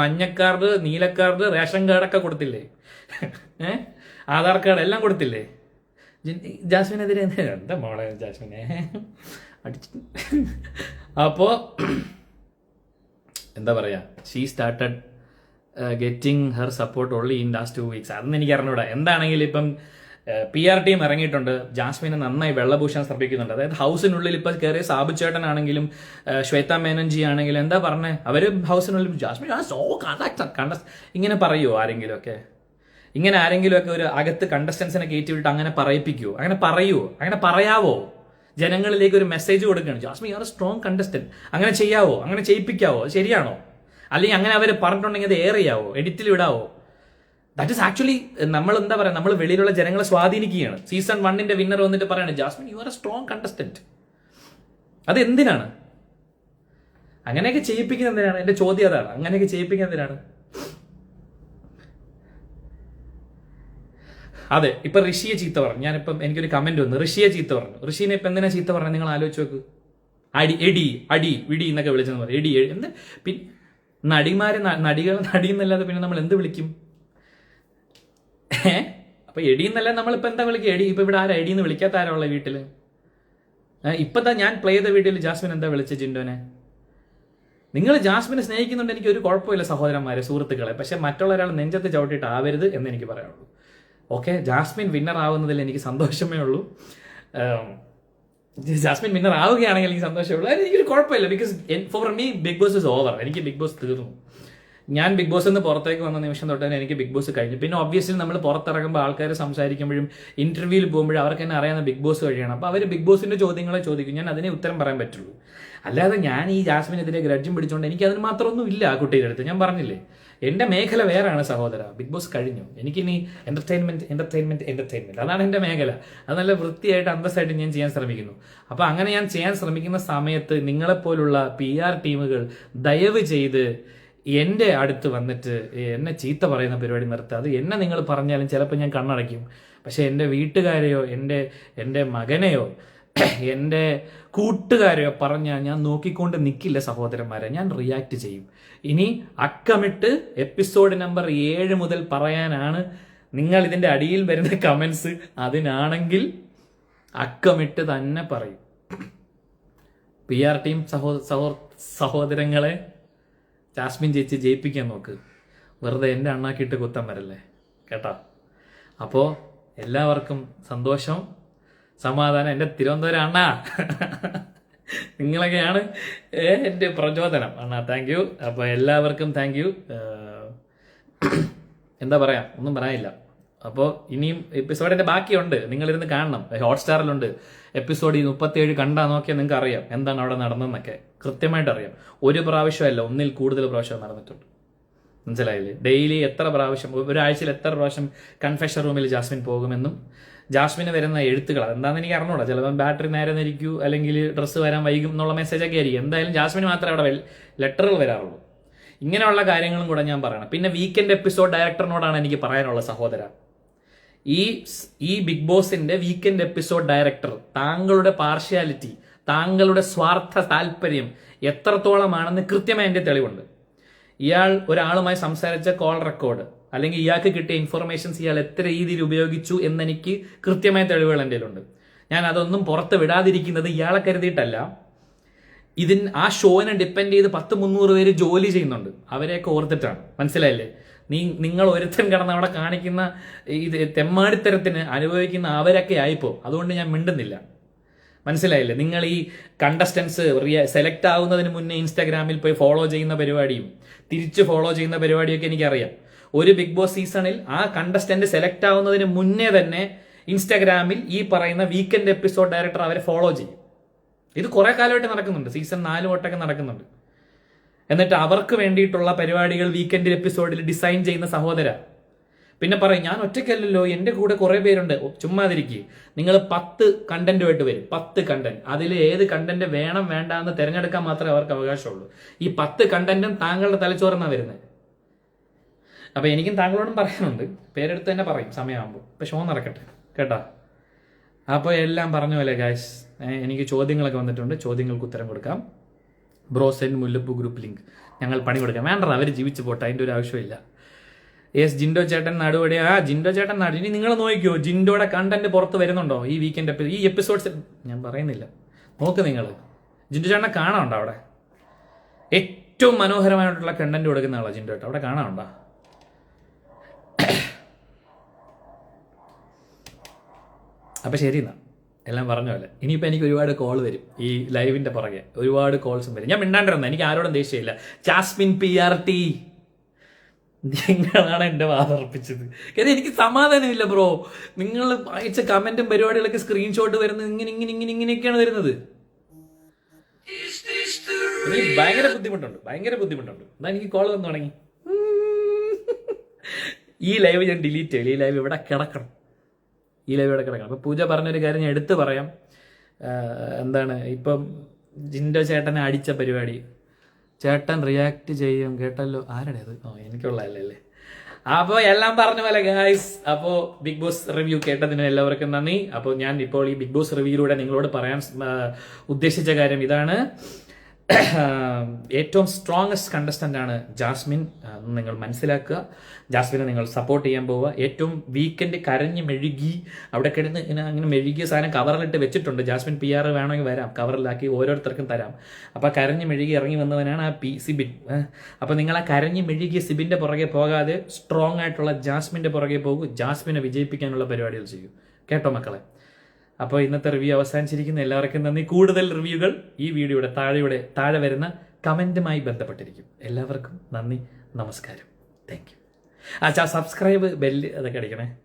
മഞ്ഞക്കാർഡ് നീലക്കാർഡ് റേഷൻ കാർഡൊക്കെ കൊടുത്തില്ലേ? ഏഹ് ആധാർ കാർഡ് എല്ലാം കൊടുത്തില്ലേ? ജാസ്മിനെതിരെ എന്താ മോളെ ജാസ്മിനെ? അടിച്ചു. അപ്പോ എന്താ പറയാ? She started getting her support only in last two weeks അതൊന്നും എനിക്ക് അറിഞ്ഞൂടാ. എന്താണെങ്കിലും ഇപ്പം പി ആർ ടീം ഇറങ്ങിയിട്ടുണ്ട്. ജാസ്മിനെ നന്നായി വെള്ളഭൂഷൺ ശ്രമിക്കുന്നുണ്ട്. അതായത് ഹൗസിനുള്ളിൽ ഇപ്പൊ കയറിയ സാബു ആണെങ്കിലും ശ്വേത മേനൻജി ആണെങ്കിലും എന്താ പറഞ്ഞേ? അവർ ഹൗസിനുള്ളിൽ ജാസ്മിൻ സോ ഇങ്ങനെ പറയുമോ ആരെങ്കിലും ഒക്കെ? ഇങ്ങനെ ആരെങ്കിലും ഒക്കെ ഒരു അകത്ത് കണ്ടസ്റ്റൻസിനെ കയറ്റി വിട്ട് അങ്ങനെ പറയിപ്പിക്കുവോ? അങ്ങനെ പറയുവോ? അങ്ങനെ പറയാവോ? ജനങ്ങളിലേക്ക് ഒരു മെസ്സേജ് കൊടുക്കുകയാണ്. ജാസ്മിൻ ആർ സ്ട്രോങ് കണ്ടസ്റ്റന്റ് അങ്ങനെ ചെയ്യാവോ? അങ്ങനെ ചെയ്യിപ്പിക്കാവോ? ശരിയാണോ? അല്ലെങ്കിൽ അങ്ങനെ അവർ പറഞ്ഞിട്ടുണ്ടെങ്കിൽ അത് ഏറിയാവോ എഡിറ്റിൽ വിടാവോ ദാറ്റ് ഇസ് ആക്ച്വലി നമ്മൾ എന്താ പറയുക നമ്മൾ വെളിയിലുള്ള ജനങ്ങളെ സ്വാധീനിക്കുകയാണ്. സീസൺ വണ്ണിന്റെ വിന്നർ വന്നിട്ട് പറയാണ് Jasmine you are a strong contestant അത് എന്തിനാണ്? അങ്ങനെയൊക്കെ ചെയ്യിപ്പിക്കുന്ന എന്തിനാണ്? എന്റെ ചോദ്യം അതാണ്. അങ്ങനെയൊക്കെ ചെയ്യിപ്പിക്കുന്ന എന്തിനാണ്? അതെ ഇപ്പൊ ഋഷിയെ ചീത്ത പറഞ്ഞു. ഞാനിപ്പം എനിക്കൊരു കമന്റ് വന്നു. ഋഷിയെ ചീത്ത പറഞ്ഞു. ഋഷിനെ ഇപ്പൊ എന്തിനാ ചീത്ത പറഞ്ഞു? നിങ്ങൾ ആലോചിച്ച് നോക്ക്. അടി എടി അടി വിടി എന്നൊക്കെ വിളിച്ചെന്ന് പറയും. എടി. എന്ത്? പിന്നെ നടിമാരെ നടികൾ നടി എന്നല്ലാതെ പിന്നെ നമ്മൾ എന്ത് വിളിക്കും? ഏ? അപ്പൊ എടി എന്നല്ല നമ്മളിപ്പോ എന്താ വിളിക്കുക? എടി ഇപ്പൊ ഇവിടെ ആരാ? എടി വിളിക്കാത്ത ആരാ ഉള്ള വീട്ടിൽ? ഇപ്പതാ ഞാൻ പ്ലേ ചെയ്ത വീട്ടിൽ ജാസ്മിൻ എന്താ വിളിച്ച ജിൻഡോനെ? നിങ്ങൾ ജാസ്മിനെ സ്നേഹിക്കുന്നുണ്ട് എനിക്ക് ഒരു കുഴപ്പമില്ല സഹോദരന്മാരെ സുഹൃത്തുക്കളെ. പക്ഷെ മറ്റുള്ള ഒരാൾ നെഞ്ചത്ത് ചവിട്ടിയിട്ട് ആവരുത് എന്ന് എനിക്ക് പറയാനുള്ളൂ. ഓക്കെ ജാസ്മിൻ വിന്നർ ആവുന്നതിൽ എനിക്ക് സന്തോഷമേ ഉള്ളൂ. ജാസ്മിൻ വിന്നർ ആവുകയാണെങ്കിൽ എനിക്ക് സന്തോഷമേ ഉള്ളൂ. അതിന് എനിക്കൊരു കുഴപ്പമില്ല because for me Bigg Boss is over എനിക്ക് ബിഗ് ബോസ് തീർന്നു. ഞാൻ ബിഗ് ബോസ് നിന്ന് പുറത്തേക്ക് വന്ന നിമിഷം തൊട്ട് തന്നെ എനിക്ക് ബിഗ് ബോസ് കഴിഞ്ഞു. പിന്നെ ഒബ്വിയസ്ലി നമ്മൾ പുറത്തിറങ്ങുമ്പോൾ ആൾക്കാർ സംസാരിക്കുമ്പോഴും ഇന്റർവ്യൂവിൽ പോകുമ്പോഴും അവർക്ക് തന്നെ അറിയാവുന്ന ബിഗ് ബോസ് വഴിയാണ്. അപ്പോൾ അവർ ബിഗ് ബോസിന്റെ ചോദ്യങ്ങളെ ചോദിക്കും. ഞാൻ അതിനെ ഉത്തരം പറയാൻ പറ്റുള്ളൂ. അല്ലാതെ ഞാൻ ഈ ജാസ്മിനെതിരെ ഗ്രഡ്ജും പിടിച്ചുകൊണ്ട് എനിക്ക് അതിന് മാത്രമൊന്നും ഇല്ല ആ കുട്ടിയുടെ അടുത്ത്. ഞാൻ പറഞ്ഞില്ലേ? എന്റെ മേഖല വേറെയാണ് സഹോദര. ബിഗ് ബോസ് കഴിഞ്ഞു. എനിക്കിനി എന്റർടൈൻമെന്റ് എന്റർടൈൻമെന്റ് എന്റർടൈൻമെന്റ് അതാണ് എന്റെ മേഖല. അത് നല്ല വൃത്തിയായിട്ട് അന്തസ്സായിട്ട് ഞാൻ ചെയ്യാൻ ശ്രമിക്കുന്നു. അപ്പൊ അങ്ങനെ ഞാൻ ചെയ്യാൻ ശ്രമിക്കുന്ന സമയത്ത് നിങ്ങളെപ്പോലുള്ള പി ആർ ടീമുകൾ ദയവ് ചെയ്ത് എന്റെ അടുത്ത് വന്നിട്ട് എന്നെ ചീത്ത പറയുന്ന പരിപാടി നിർത്തുക അത് എന്നെ നിങ്ങൾ പറഞ്ഞാലും ചിലപ്പോൾ ഞാൻ കണ്ണടയ്ക്കും. പക്ഷേ എന്റെ വീട്ടുകാരെയോ എന്റെ എന്റെ മകനെയോ എന്റെ കൂട്ടുകാരെയോ പറഞ്ഞാൽ ഞാൻ നോക്കിക്കൊണ്ട് നിൽക്കില്ല സഹോദരന്മാരെ. ഞാൻ റിയാക്ട് ചെയ്യും. ഇനി അക്കമിട്ട് എപ്പിസോഡ് നമ്പർ ഏഴ് മുതൽ പറയാനാണ് നിങ്ങൾ ഇതിന്റെ അടിയിൽ വരുന്ന കമൻസ് അതിനാണെങ്കിൽ അക്കമിട്ട് തന്നെ പറയും. പി ആർ ടീം സഹോ സഹോദരങ്ങളെ. ജാസ്മിൻ ചേച്ചി ജയിപ്പിക്കാൻ നോക്ക്. വെറുതെ എന്റെ അണ്ണാക്കിയിട്ട് കുത്തം വരല്ലേ? കേട്ടോ? അപ്പോൾ എല്ലാവർക്കും സന്തോഷം സമാധാനം. എന്റെ തിരുവനന്തപുരം അണ്ണാ. നിങ്ങളൊക്കെയാണ് എന്റെ പ്രചോദനം. അണ്ണാ താങ്ക് യു അപ്പോൾ എല്ലാവർക്കും താങ്ക് യു എന്താ പറയാ? ഒന്നും പറയാനില്ല. അപ്പോൾ ഇനിയും എപ്പിസോഡിന്റെ ബാക്കിയുണ്ട്. നിങ്ങളിരുന്ന് കാണണം. ഹോട്ട്സ്റ്റാറിലുണ്ട് എപ്പിസോഡ് ഈ മുപ്പത്തിയേഴ് കണ്ടാൽ നോക്കിയാൽ നിങ്ങൾക്ക് അറിയാം എന്താണ് അവിടെ നടന്നതെന്നൊക്കെ. കൃത്യമായിട്ട് അറിയാം ഒരു പ്രാവശ്യമല്ല ഒന്നിൽ കൂടുതൽ പ്രാവശ്യം നടന്നിട്ടുണ്ട്. മനസ്സിലായില്ലേ? ഡെയിലി എത്ര പ്രാവശ്യം ഒരാഴ്ചയിൽ എത്ര പ്രാവശ്യം കൺഫെഷൻ റൂമിൽ ജാസ്മിൻ പോകുമെന്നും ജാസ്മിന് വരുന്ന എഴുത്തുകൾ എന്താണെന്ന് എനിക്ക് അറിഞ്ഞൂടാ. ചിലപ്പോൾ ബാറ്ററി നേരെ നിരിക്കൂ അല്ലെങ്കിൽ ഡ്രസ്സ് വരാൻ വൈകും എന്നുള്ള മെസ്സേജൊക്കെ ആയിരിക്കും. എന്തായാലും ജാസ്മിന് മാത്രമേ അവിടെ ലെറ്ററുകൾ വരാറുള്ളൂ. ഇങ്ങനെയുള്ള കാര്യങ്ങളും കൂടെ ഞാൻ പറയണം. പിന്നെ വീക്കെൻഡ് എപ്പിസോഡ് ഡയറക്ടറിനോടാണ് എനിക്ക് പറയാനുള്ള സഹോദര. ഈ ഈ ബിഗ് ബോസിന്റെ വീക്കെൻഡ് എപ്പിസോഡ് ഡയറക്ടർ താങ്കളുടെ പാർഷ്യാലിറ്റി താങ്കളുടെ സ്വാർത്ഥ താല്പര്യം എത്രത്തോളമാണെന്ന് കൃത്യമായി എന്റെ തെളിവുണ്ട്. ഇയാൾ ഒരാളുമായി സംസാരിച്ച കോൾ റെക്കോർഡ് അല്ലെങ്കിൽ ഇയാൾക്ക് കിട്ടിയ ഇൻഫർമേഷൻസ് ഇയാൾ എത്ര രീതിയിൽ ഉപയോഗിച്ചു എന്നെനിക്ക് കൃത്യമായ തെളിവുകൾ എന്റെ ഉണ്ട് ഞാൻ അതൊന്നും പുറത്ത് വിടാതിരിക്കുന്നത് ഇയാളെ കരുതിയിട്ടല്ല. ഇതിൻ ആ ഷോനെ ഡിപ്പെൻഡ് ചെയ്ത് പത്ത് മുന്നൂറ് പേര് ജോലി ചെയ്യുന്നുണ്ട്. അവരെയൊക്കെ ഓർത്തിട്ടാണ്. മനസ്സിലായില്ലേ? നീ നിങ്ങൾ ഒരുത്തൻ കിടന്ന് അവിടെ കാണിക്കുന്ന ഇത് തെമ്മാടിത്തരത്തിന് അനുഭവിക്കുന്ന അവരൊക്കെ ആയിപ്പോ. അതുകൊണ്ട് ഞാൻ മിണ്ടുന്നില്ല. മനസ്സിലായില്ലേ? നിങ്ങൾ ഈ കണ്ടസ്റ്റൻസ് സെലക്ട് ആവുന്നതിന് മുന്നേ ഇൻസ്റ്റാഗ്രാമിൽ പോയി ഫോളോ ചെയ്യുന്ന പരിപാടിയും തിരിച്ച് ഫോളോ ചെയ്യുന്ന പരിപാടിയൊക്കെ എനിക്കറിയാം. ഒരു ബിഗ് ബോസ് സീസണിൽ ആ കണ്ടസ്റ്റന്റ് സെലക്ട് ആവുന്നതിന് മുന്നേ തന്നെ ഇൻസ്റ്റാഗ്രാമിൽ ഈ പറയുന്ന വീക്കെൻഡ് എപ്പിസോഡ് ഡയറക്ടർ അവരെ ഫോളോ ചെയ്യും. ഇത് കുറെ കാലമായിട്ട് നടക്കുന്നുണ്ട്. സീസൺ നാല് തൊട്ടൊക്കെ നടക്കുന്നുണ്ട്. എന്നിട്ട് അവർക്ക് വേണ്ടിയിട്ടുള്ള പരിപാടികൾ വീക്കെൻഡ് എപ്പിസോഡിൽ ഡിസൈൻ ചെയ്യുന്ന സഹോദര. പിന്നെ പറയും ഞാൻ ഒറ്റയ്ക്കല്ലല്ലോ എന്റെ കൂടെ കുറേ പേരുണ്ട്. ചുമ്മാതിരിക്കുക നിങ്ങൾ പത്ത് കണ്ടന്റുമായിട്ട് വരും. പത്ത് കണ്ടന്റ് അതിൽ ഏത് കണ്ടന്റ് വേണം വേണ്ട എന്ന് തിരഞ്ഞെടുക്കാൻ മാത്രമേ അവർക്ക് അവകാശമുള്ളൂ. ഈ പത്ത് കണ്ടന്റും താങ്കളുടെ തലച്ചോറന്നാണ് വരുന്നത്. അപ്പോൾ എനിക്കും താങ്കളോടും പറയാനുണ്ട്. പേരെടുത്ത് തന്നെ പറയും സമയമാകുമ്പോൾ. ഇപ്പം ഷോ നടക്കട്ടെ. കേട്ടോ? അപ്പോൾ എല്ലാം പറഞ്ഞ പോലെ ഗായ്സ് എനിക്ക് ചോദ്യങ്ങളൊക്കെ വന്നിട്ടുണ്ട്. ചോദ്യങ്ങൾക്ക് ഉത്തരം കൊടുക്കാം. ബ്രോസെൻ മുല്ലപ്പൂ ഗ്രൂപ്പ് ലിങ്ക് ഞങ്ങൾ പണി കൊടുക്കാം. വേണ്ട അവർ ജീവിച്ചു പോട്ടെ അതിന്റെ ഒരു ആവശ്യമില്ല. എസ് ജിൻഡോ ചേട്ടൻ നടുപടി ആ ജിൻഡോ ചേട്ടൻ നടു ഇനി നിങ്ങൾ നോക്കിയോ? ജിൻഡോയുടെ കണ്ടന്റ് പുറത്ത് വരുന്നുണ്ടോ? ഈ വീക്കെൻഡ് ഈ എപ്പിസോഡ്സ് ഞാൻ പറയുന്നില്ല. നോക്ക് നിങ്ങൾ ജിൻഡോ ചേട്ടനെ കാണാനുണ്ടോ അവിടെ? ഏറ്റവും മനോഹരമായിട്ടുള്ള കണ്ടന്റ് കൊടുക്കുന്ന ആളാണ് ജിൻഡോ ചേട്ടൻ അവിടെ കാണാനുണ്ടോ? അപ്പൊ ശരി എന്നാ. എല്ലാം പറഞ്ഞ പോലെ. ഇനിയിപ്പോൾ എനിക്ക് ഒരുപാട് കോൾ വരും ഈ ലൈവിന്റെ പുറകെ. ഒരുപാട് കോൾസും വരും. ഞാൻ മിണ്ടാണ്ടിരുന്ന എനിക്ക് ആരോടും ദേഷ്യമില്ല. ജാസ്മിൻ പി ആർ ടി നിങ്ങളാണ് എന്റെ വാതർപ്പിച്ചത് കാര്യം എനിക്ക് സമാധാനമില്ല ബ്രോ നിങ്ങൾ അയച്ച കമന്റും പരിപാടികളൊക്കെ സ്ക്രീൻഷോട്ട് വരുന്നത് ഇങ്ങനെ ഇങ്ങനെ ഇങ്ങനെ ഇങ്ങനെയൊക്കെയാണ് വരുന്നത്. ഭയങ്കര ബുദ്ധിമുട്ടുണ്ട്. ഭയങ്കര ബുദ്ധിമുട്ടുണ്ട്. എന്നാ എനിക്ക് കോൾ വന്നു തുടങ്ങി. ഈ ലൈവ് ഞാൻ ഡിലീറ്റ് ചെയ്യില്ല ഈ ലൈവ് ഇവിടെ കിടക്കണം. ഈ ലൈവ് ഇവിടെ കിടക്കണം. അപ്പൊ പൂജ പറഞ്ഞൊരു കാര്യം ഞാൻ എടുത്തു പറയാം. എന്താണ് ഇപ്പം ജിൻഡോ ചേട്ടനെ അടിച്ച പരിപാടി. ചേട്ടൻ റിയാക്ട് ചെയ്യും. കേട്ടല്ലോ? ആരുടെ അത്? ഓ എനിക്കുള്ളതല്ലേ അപ്പോൾ എല്ലാം പറഞ്ഞ പോലെ ഗായ്സ് അപ്പോൾ ബിഗ് ബോസ് റിവ്യൂ കേട്ടതിന് എല്ലാവർക്കും നന്ദി. അപ്പോൾ ഞാൻ ഇപ്പോൾ ഈ ബിഗ് ബോസ് റിവ്യൂയിലൂടെ നിങ്ങളോട് പറയാൻ ഉദ്ദേശിച്ച കാര്യം ഇതാണ്. ഏറ്റവും സ്ട്രോങ്സ്റ്റ് കണ്ടസ്റ്റന്റ് ആണ് ജാസ്മിൻ. നിങ്ങൾ മനസ്സിലാക്കുക. ജാസ്മിനെ നിങ്ങൾ സപ്പോർട്ട് ചെയ്യാൻ പോവുക. ഏറ്റവും വീക്കെൻഡ് കരഞ്ഞ് മെഴുകി അവിടെ കിടന്ന് അങ്ങനെ മെഴുകിയ സാധനം കവറിലിട്ട് വെച്ചിട്ടുണ്ട്. ജാസ്മിൻ പി ആർ വേണമെങ്കിൽ വരാം. കവറിലാക്കി ഓരോരുത്തർക്കും തരാം. അപ്പോൾ കരഞ്ഞ് മെഴുകി ഇറങ്ങി വന്നവനാണ് ആ പി സിബിൻ. അപ്പോൾ നിങ്ങൾ ആ കരഞ്ഞ് മെഴുകിയ സിബിന്റെ പുറകെ പോകാതെ സ്ട്രോങ് ആയിട്ടുള്ള ജാസ്മിന്റെ പുറകെ പോകൂ. ജാസ്മിനെ വിജയിപ്പിക്കാനുള്ള പരിപാടികൾ ചെയ്യൂ. കേട്ടോ മക്കളെ? അപ്പോൾ ഇന്നത്തെ റിവ്യൂ അവസാനിച്ചിരിക്കുന്ന. എല്ലാവർക്കും നന്ദി. കൂടുതൽ റിവ്യൂകൾ ഈ വീഡിയോയുടെ താഴെയുടെ താഴെ വരുന്ന കമന്റുമായി ബന്ധപ്പെട്ടിരിക്കും. എല്ലാവർക്കും നന്ദി. നമസ്കാരം. താങ്ക് യു ആ സബ്സ്ക്രൈബ് ബെല്ല് അതൊക്കെ അടിക്കണേ.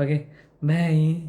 Okay bye